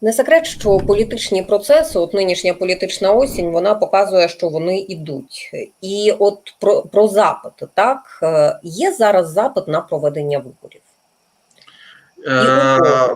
Не секрет, що політичні процеси, от нинішня політична осінь, вона показує, що вони йдуть. І от про, про запит, так е, є зараз запит на проведення виборів. Е,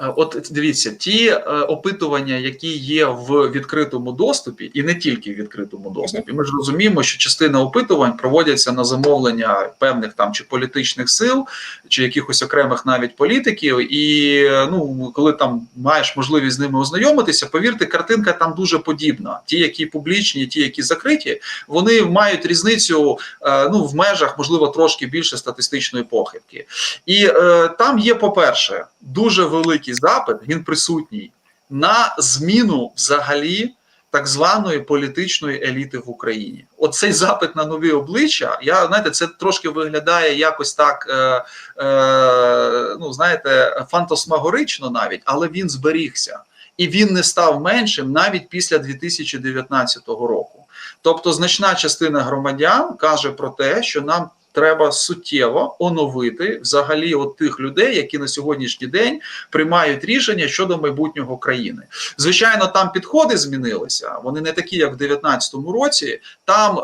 От дивіться, ті е, опитування, які є в відкритому доступі, і не тільки в відкритому доступі, ми ж розуміємо, що частина опитувань проводяться на замовлення певних там чи політичних сил, чи якихось окремих навіть політиків. І ну, коли там маєш можливість з ними ознайомитися, повірте, картинка там дуже подібна. Ті, які публічні, ті, які закриті, вони мають різницю е, ну в межах, можливо, трошки більше статистичної похибки. І е, там є, по-перше, дуже великий запит, він присутній на зміну взагалі так званої політичної еліти в Україні. Оцей запит на нові обличчя. Я знаєте, це трошки виглядає якось так, е, е, ну знаєте, фантасмагорично навіть, але він зберігся. І він не став меншим навіть після 2019 року. Тобто, значна частина громадян каже про те, що нам треба суттєво оновити взагалі от тих людей, які на сьогоднішній день приймають рішення щодо майбутнього країни. Звичайно, там підходи змінилися. Вони не такі, як в 2019 році. Там е,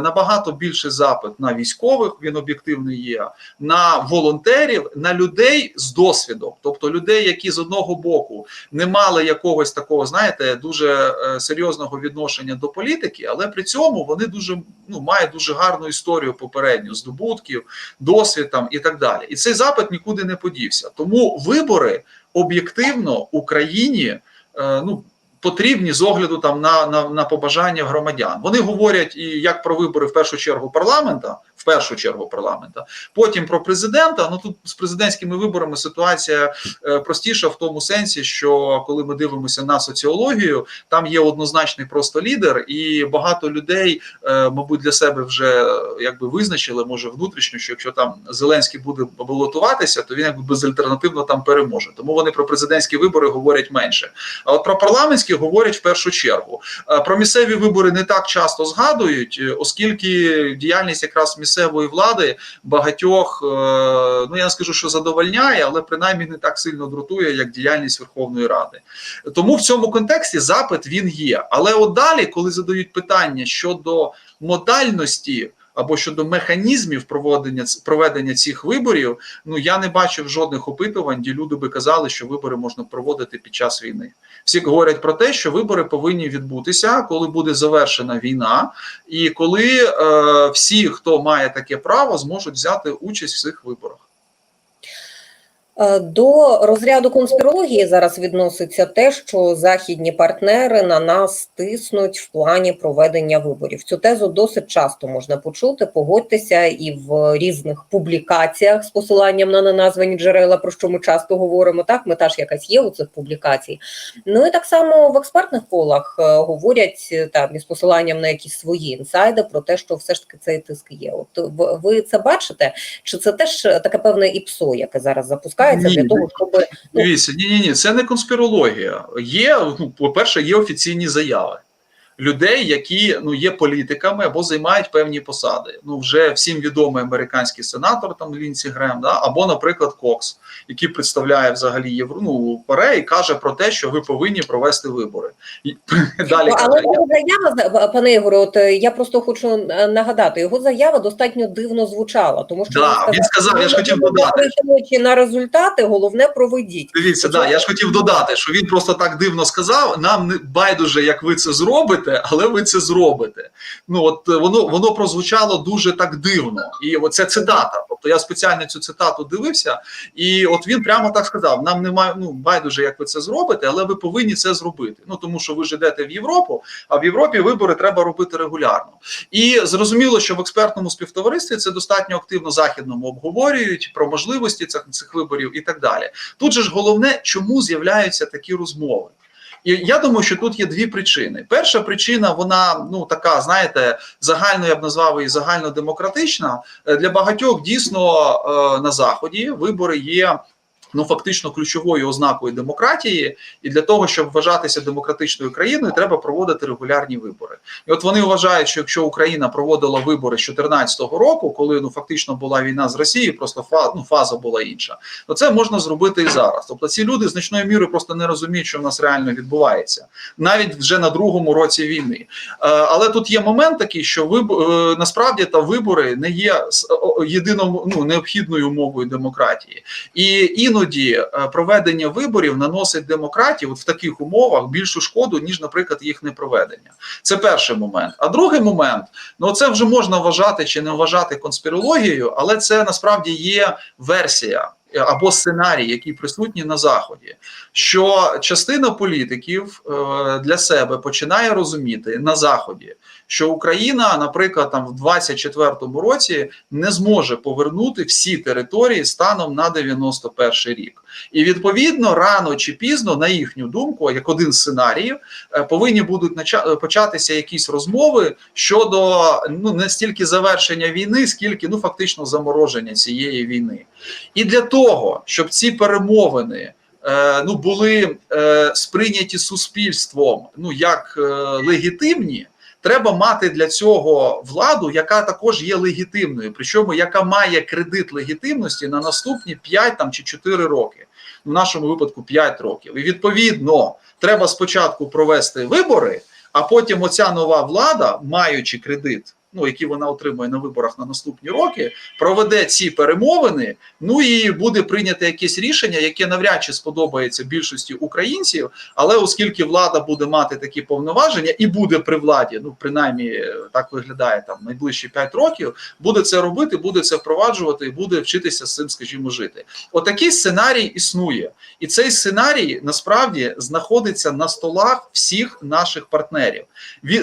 набагато більше запит на військових. Він об'єктивно є, на волонтерів, на людей з досвідом, тобто людей, які з одного боку не мали якогось такого, знаєте, дуже е, серйозного відношення до політики, але при цьому вони дуже ну мають дуже гарну історію попередню здобутків, досвідом і так далі. І цей запит нікуди не подівся. Тому вибори об'єктивно Україні е, ну. Потрібні з огляду там на, на на побажання громадян. Вони говорять і як про вибори в першу чергу парламента, в першу чергу парламента, потім про президента. Ну тут з президентськими виборами ситуація е, простіша в тому сенсі, що коли ми дивимося на соціологію, там є однозначний просто лідер, і багато людей, е, мабуть, для себе вже е, якби визначили, може внутрішньо, що якщо там Зеленський буде балотуватися, то він якби безальтернативно там переможе. Тому вони про президентські вибори говорять менше. А от про парламентські говорять в першу чергу. Е, Про місцеві вибори не так часто згадують, е, оскільки діяльність якраз місцевої влади багатьох, е, ну я не скажу, що задовольняє, але принаймні не так сильно дратує, як діяльність Верховної Ради. Тому в цьому контексті запит він є. Але от далі, коли задають питання щодо модальності. Або щодо механізмів проведення проведення цих виборів, ну я не бачив жодних опитувань, де люди би казали, що вибори можна проводити під час війни. Всі говорять про те, що вибори повинні відбутися, коли буде завершена війна, і коли е, всі, хто має таке право, зможуть взяти участь в цих виборах. Е, До розряду конспірології зараз відноситься те, що західні партнери на нас тиснуть в плані проведення виборів. Цю тезу досить часто можна почути. Погодьтеся і в різних публікаціях з посиланням на неназвані джерела, про що ми часто говоримо. Так, мета ж якась є у цих публікацій. Ну і так само в експертних колах е, говорять е, там із посиланням на якісь свої інсайди про те, що все ж таки цей тиск є. От ви це бачите? Чи це теж таке певне іпсо, яке зараз запускається Ні, для того, щоб ну, Дивіться, ні, ні, ні, це не конспірологія. Є, ну, по-перше, є офіційні заяви людей, які ну є політиками або займають певні посади. Ну вже всім відомий американський сенатор, там Лінсі Грем, да, або, наприклад, Кокс, який представляє взагалі Євро, ну, ПАРЕ і каже про те, що ви повинні провести вибори. І, далі каже, але його заява, пане Ігоре, от е, я просто хочу е, нагадати, його заява достатньо дивно звучала, тому що Да, він сказав, я ж хотів додати. на результати, головне проведіть. Дивіться, да, я ж хотів додати, що він просто так дивно сказав. Нам не байдуже, як ви це зробите, але ви це зробите. Ну от е, воно воно прозвучало дуже так дивно. І оце цитата. Тобто я спеціально цю цитату дивився, і от він прямо так сказав: нам немає ну байдуже, як ви це зробите, але ви повинні це зробити. Ну тому що ви ж йдете в Європу, а в Європі вибори треба робити регулярно. І зрозуміло, що в експертному співтоваристві це достатньо активно західному обговорюють про можливості цих, цих виборів і так далі. Тут же ж головне, чому з'являються такі розмови. І я думаю, що тут є дві причини. Перша причина, вона ну така, знаєте, загально я б назвав її загальнодемократична. Е, Для багатьох дійсно е, на заході вибори є Ну, фактично ключовою ознакою демократії, і для того, щоб вважатися демократичною країною, треба проводити регулярні вибори. І от вони вважають, що якщо Україна проводила вибори з 2014 року, коли ну фактично була війна з Росією, просто фаза, ну, фаза була інша, то це можна зробити і зараз. Тобто ці люди значною мірою просто не розуміють, що в нас реально відбувається, навіть вже на другому році війни. Е, Але тут є момент такий, що виб... е, насправді та вибори не є о- ну необхідною умовою демократії, і іноді е, проведення виборів наносить демократії от в таких умовах більшу шкоду, ніж, наприклад, їх непроведення. Це перший момент. А другий момент, ну це вже можна вважати чи не вважати конспірологією, але це насправді є версія. Е, Або сценарій, який присутній на заході, що частина політиків е, для себе починає розуміти на заході, що Україна, наприклад, там в 24-му році не зможе повернути всі території станом на 91 рік, і відповідно рано чи пізно, на їхню думку, як один з сценаріїв, е, повинні будуть початися якісь розмови щодо ну не стільки завершення війни, скільки ну фактично замороження цієї війни. І для того, щоб ці перемовини е, ну були е, сприйняті суспільством ну як е, легітимні. Треба мати для цього владу, яка також є легітимною, причому яка має кредит легітимності на наступні 5 там чи 4 роки, в нашому випадку 5 років. І відповідно треба спочатку провести вибори, а потім оця нова влада, маючи кредит, ну який вона отримує на виборах на наступні роки, проведе ці перемовини. Ну і буде прийнято якесь рішення, яке навряд чи сподобається більшості українців. Але оскільки влада буде мати такі повноваження і буде при владі, ну принаймні е, так виглядає там найближчі 5 років, буде це робити, буде це впроваджувати і буде вчитися з цим, скажімо, жити. Отакий сценарій існує, і цей сценарій насправді знаходиться на столах всіх наших партнерів.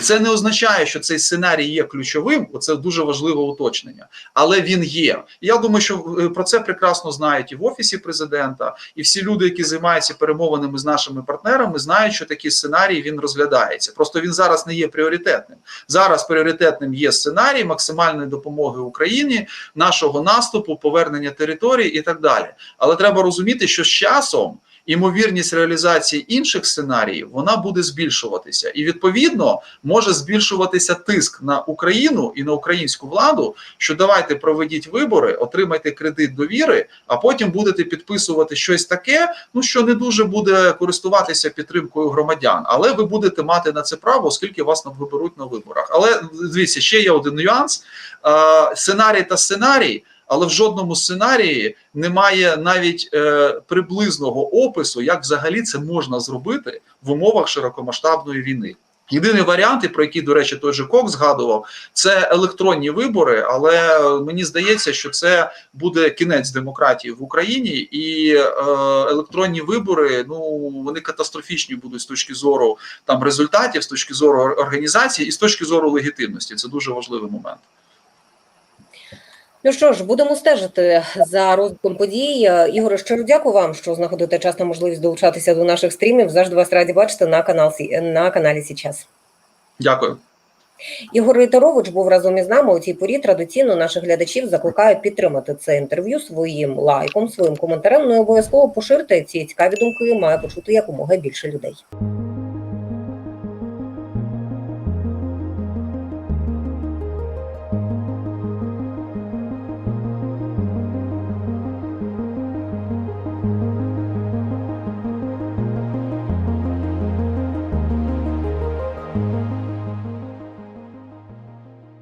Це не означає, що цей сценарій є ключовим. Оце дуже важливе уточнення, але він є. Я думаю, що е, про це прекрасно знають і в офісі президента, і всі люди, які займаються перемовинами з нашими партнерами, знають, що такий сценарій він розглядається. Просто він зараз не є пріоритетним. Зараз пріоритетним є сценарій максимальної допомоги Україні, нашого наступу, повернення територій і так далі. Але треба розуміти, що з часом. Імовірність реалізації інших сценаріїв вона буде збільшуватися, і відповідно може збільшуватися тиск на Україну і на українську владу. Що давайте проведіть вибори, отримайте кредит довіри, а потім будете підписувати щось таке, ну що не дуже буде користуватися підтримкою громадян, але ви будете мати на це право, оскільки вас виберуть на виборах. Але дивіться, ще є один нюанс: Е, сценарій та сценарій. Але в жодному сценарії немає навіть е, приблизного опису, як взагалі це можна зробити в умовах широкомасштабної війни. Єдиний варіант, про який, до речі, той же Кок згадував, це електронні вибори. Але мені здається, що це буде кінець демократії в Україні, і е, електронні вибори ну вони катастрофічні будуть з точки зору там результатів, з точки зору організації і з точки зору легітимності. Це дуже важливий момент. Ну що ж, будемо стежити за розвитком подій. Ігоре, щиро дякую вам, що знаходите час та можливість долучатися до наших стрімів. Завжди вас раді бачити на канал на каналі Січас. Дякую. Ігор Рейтерович був разом із нами у цій порі. Традиційно наших глядачів закликаю підтримати це інтерв'ю своїм лайком, своїм коментарем. Ну і обов'язково поширте ці цікаві думки. Має почути якомога більше людей.